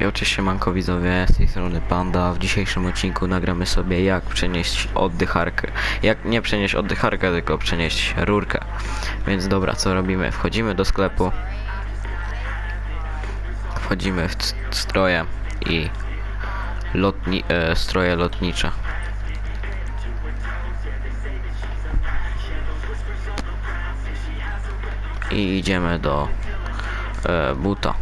I oczywiście manko widzowie, z tej strony Panda. W dzisiejszym odcinku nagramy sobie jak przenieść oddycharkę. Jak nie przenieść oddycharkę, tylko przenieść rurkę. Więc dobra, co robimy? Wchodzimy do sklepu. Wchodzimy w stroje i lotni e, stroje lotnicze. I idziemy do e, buta.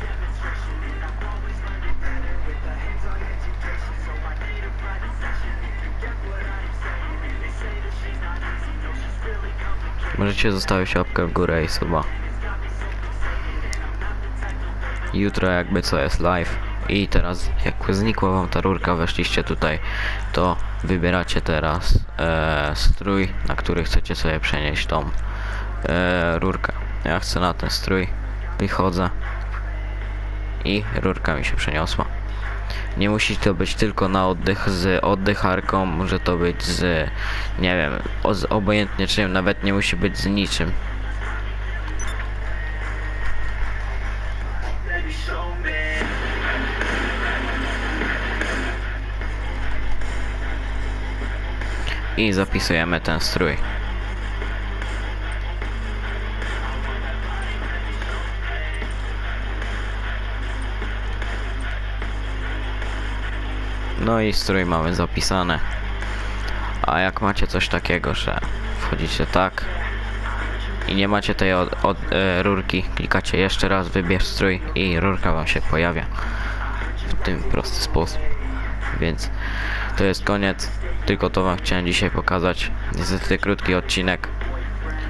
Możecie zostawić łapkę w górę i suba. Jutro jakby co jest live. I teraz jak znikła wam ta rurka, weszliście tutaj, to wybieracie teraz e, strój, na który chcecie sobie przenieść tą e, rurkę. Ja chcę na ten strój, wychodzę i rurka mi się przeniosła. Nie musi to być tylko na oddech z oddycharką, może to być z, nie wiem, z obojętnie czym, nawet nie musi być z niczym. I zapisujemy ten strój. No i strój mamy zapisane. A jak macie coś takiego, że wchodzicie tak i nie macie tej od, od, e, rurki, klikacie jeszcze raz, wybierz strój i rurka wam się pojawia w tym prosty sposób. Więc to jest koniec. Tylko to wam chciałem dzisiaj pokazać. Niestety krótki odcinek.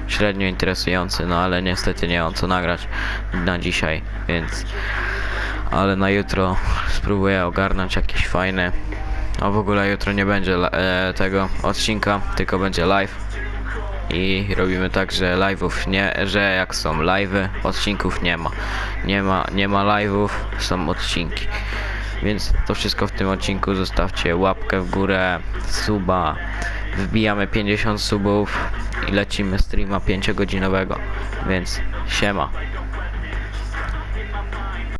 Średnio interesujący, no ale niestety nie mam co nagrać na dzisiaj, więc ale na jutro spróbuję ogarnąć jakiś fajny. A w ogóle jutro nie będzie e, tego odcinka, tylko będzie live. I robimy tak, że live'ów nie, że jak są live'y, odcinków nie ma. Nie ma, nie ma live'ów, są odcinki. Więc to wszystko w tym odcinku. Zostawcie łapkę w górę, suba. Wbijamy 50 subów i lecimy streama 5 godzinowego. Więc siema.